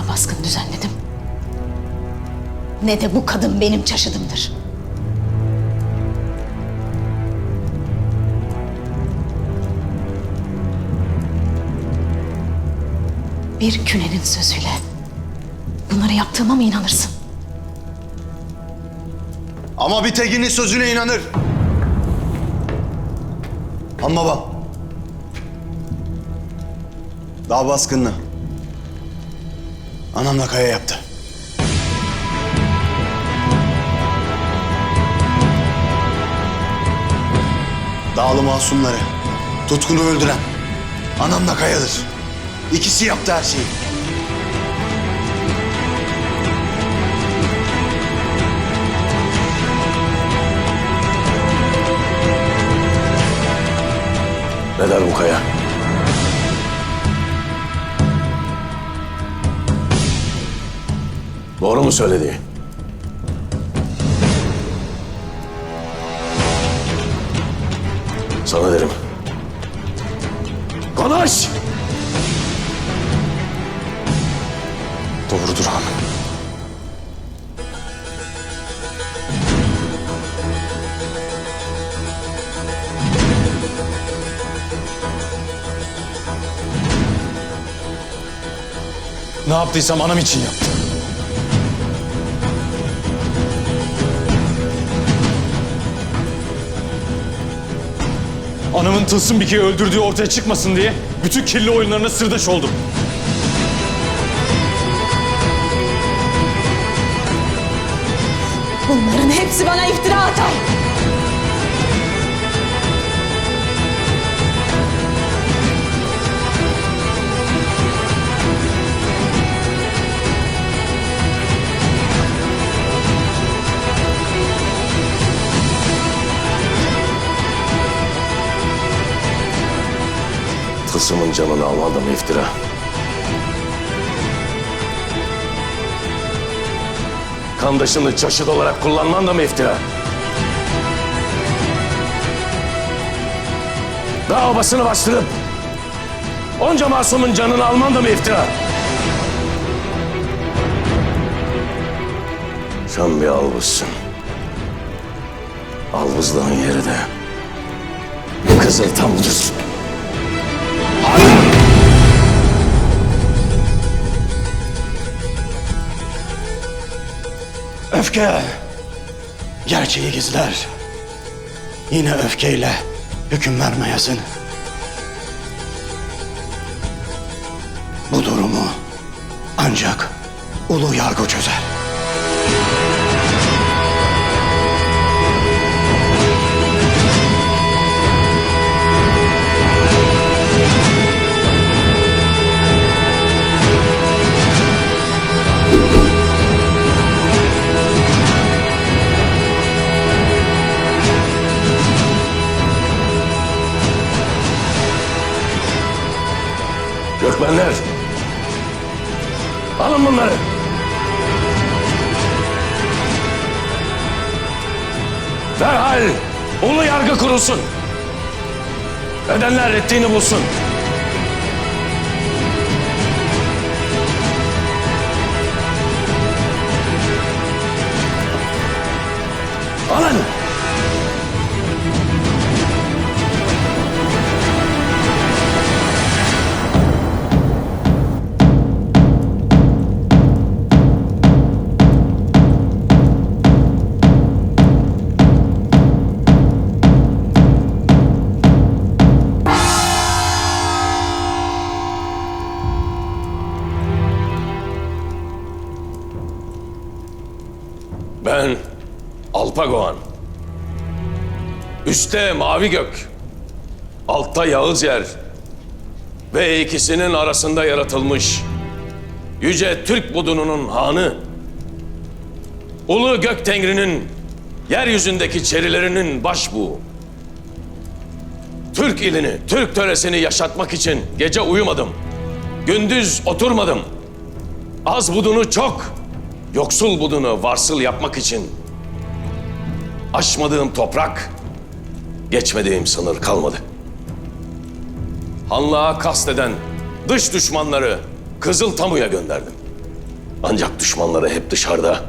dağ baskını düzenledim. Ne de bu kadın benim çaşıdımdır. Bir künenin sözüyle bunları yaptığıma mı inanırsın? Ama bir tekinin sözüne inanır. Han baba. Dağ baskınını. Anamla Kaya yaptı. Dağlı masumları, tutkunu öldüren anamla Kaya'dır. İkisi yaptı her şeyi. Ne der bu kaya? Doğru mu söyledi? Sana derim. Konuş! Doğrudur han. Ne yaptıysam anam için yaptım. Anamın Tılsım Bike'yi öldürdüğü ortaya çıkmasın diye bütün kirli oyunlarına sırdaş oldum. Bunların hepsi bana iftira atar. Tılsımın canını mı iftira? Kandaşını çaşıt olarak kullanman da mı iftira? Dağ obasını bastırıp onca masumun canını alman da mı iftira? Sen bir albızsın. Albızlığın yeri de Kızıltam'dır. Öfke gerçeği gizler. Yine öfkeyle hüküm vermeyesin. Bu durumu ancak ulu yargı çözer. Gökmenler. Alın bunları. Derhal ulu yargı kurulsun. Edenler ettiğini bulsun. Alın. Alpagoğan. Üste mavi gök, altta Yağız yer ve ikisinin arasında yaratılmış yüce Türk budununun hanı, ulu gök tengrinin yeryüzündeki çerilerinin başbuğu. Türk ilini, Türk töresini yaşatmak için gece uyumadım. Gündüz oturmadım. Az budunu çok, yoksul budunu varsıl yapmak için aşmadığım toprak, geçmediğim sınır kalmadı. Hanlığa kasteden dış düşmanları Kızıl Tamu'ya gönderdim. Ancak düşmanları hep dışarıda.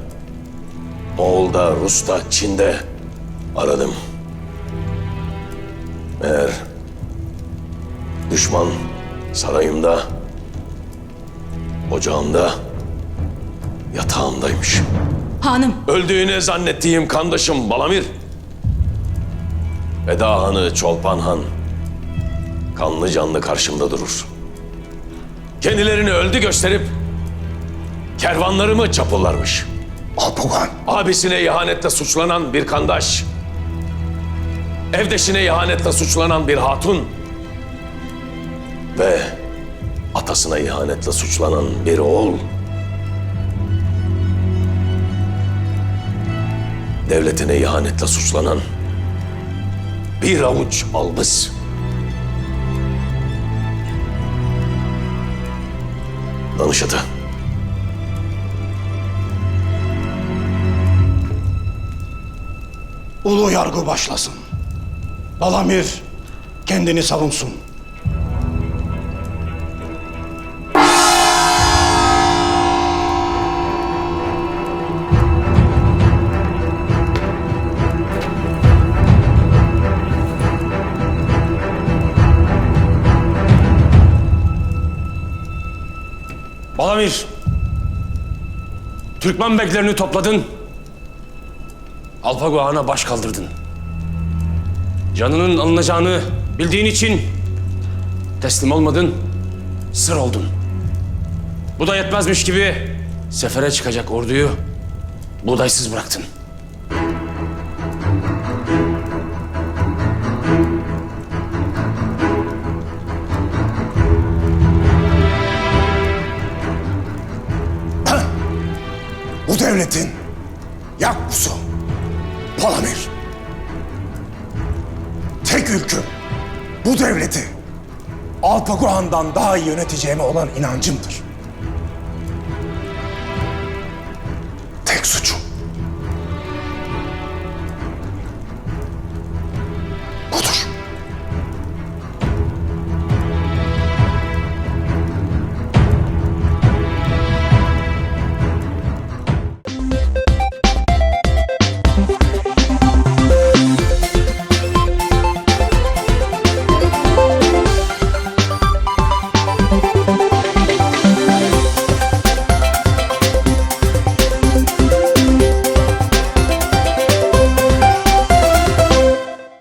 Moğol'da, Rus'ta, Çin'de aradım. Meğer düşman sarayımda, ocağımda, yatağımdaymış. Hanım, Öldüğünü zannettiğim kandaşım Balamir. Eda Hanı Çolpan Han. Kanlı canlı karşımda durur. Kendilerini öldü gösterip kervanlarımı çapullarmış. Alpagan. Abisine ihanetle suçlanan bir kandaş. Evdeşine ihanetle suçlanan bir hatun. Ve atasına ihanetle suçlanan bir oğul. Devletine ihanetle suçlanan bir avuç albız. Danışatı. Ulu yargı başlasın. Balamir kendini savunsun. Balamir. Türkmen beklerini topladın. Alpago Han'a baş kaldırdın. Canının alınacağını bildiğin için teslim olmadın, sır oldun. Bu da yetmezmiş gibi sefere çıkacak orduyu buğdaysız bıraktın. Devletin yakbusu Balamir. Tek ülküm bu devleti Alpaguhan'dan daha iyi yöneteceğime olan inancımdır.